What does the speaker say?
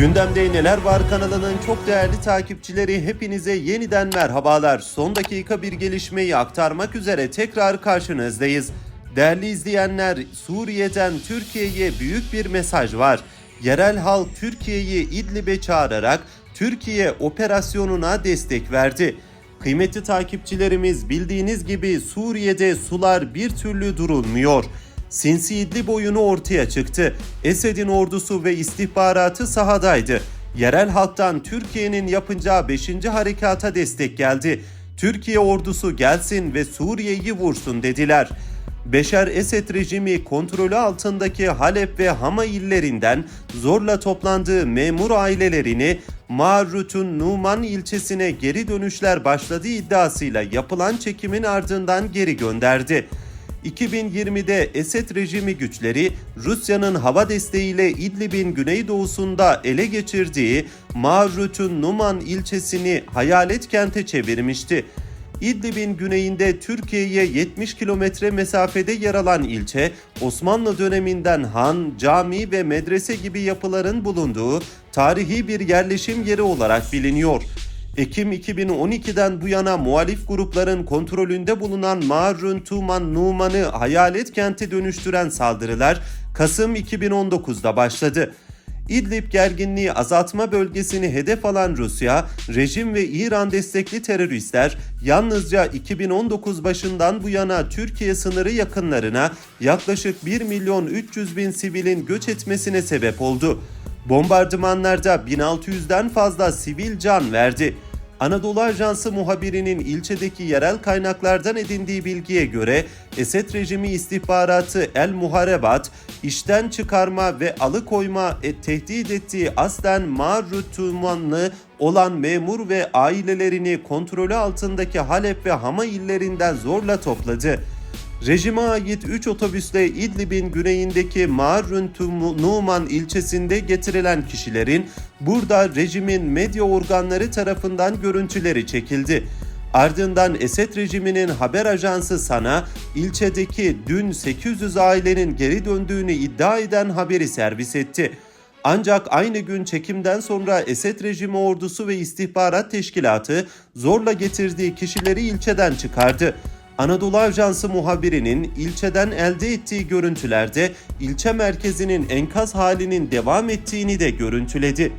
Gündemde Neler Var kanalının çok değerli takipçileri hepinize yeniden merhabalar. Son dakika bir gelişmeyi aktarmak üzere tekrar karşınızdayız. Değerli izleyenler, Suriye'den Türkiye'ye büyük bir mesaj var. Yerel halk Türkiye'yi İdlib'e çağırarak Türkiye operasyonuna destek verdi. Kıymetli takipçilerimiz bildiğiniz gibi Suriye'de sular bir türlü durulmuyor. Sinsi İdlib oyunu ortaya çıktı. Esed'in ordusu ve istihbaratı sahadaydı. Yerel halktan Türkiye'nin yapacağı 5. harekata destek geldi. Türkiye ordusu gelsin ve Suriye'yi vursun dediler. Beşer Esed rejimi kontrolü altındaki Halep ve Hama illerinden zorla toplandığı memur ailelerini Marut'un Numan ilçesine geri dönüşler başladığı iddiasıyla yapılan çekimin ardından geri gönderdi. 2020'de Esed rejimi güçleri Rusya'nın hava desteğiyle İdlib'in güneydoğusunda ele geçirdiği Marut'un Numan ilçesini hayalet kente çevirmişti. İdlib'in güneyinde Türkiye'ye 70 kilometre mesafede yer alan ilçe, Osmanlı döneminden han, cami ve medrese gibi yapıların bulunduğu tarihi bir yerleşim yeri olarak biliniyor. Ekim 2012'den bu yana muhalif grupların kontrolünde bulunan Mağrun Tuman Numan'ı hayalet kente dönüştüren saldırılar Kasım 2019'da başladı. İdlib gerginliği azaltma bölgesini hedef alan Rusya, rejim ve İran destekli teröristler yalnızca 2019 başından bu yana Türkiye sınırı yakınlarına yaklaşık 1 milyon 300 bin sivilin göç etmesine sebep oldu. Bombardımanlarda 1600'den fazla sivil can verdi. Anadolu Ajansı muhabirinin ilçedeki yerel kaynaklardan edindiği bilgiye göre Esed rejimi istihbaratı El Muharebat, işten çıkarma ve alıkoyma e, tehdit ettiği aslen Marrutumanlı olan memur ve ailelerini kontrolü altındaki Halep ve Hama illerinden zorla topladı. Rejime ait 3 otobüsle İdlib'in güneyindeki Mağrun Numan ilçesinde getirilen kişilerin burada rejimin medya organları tarafından görüntüleri çekildi. Ardından Esed rejiminin haber ajansı Sana, ilçedeki dün 800 ailenin geri döndüğünü iddia eden haberi servis etti. Ancak aynı gün çekimden sonra Esed rejimi ordusu ve istihbarat teşkilatı zorla getirdiği kişileri ilçeden çıkardı. Anadolu Ajansı muhabirinin ilçeden elde ettiği görüntülerde ilçe merkezinin enkaz halinin devam ettiğini de görüntüledi.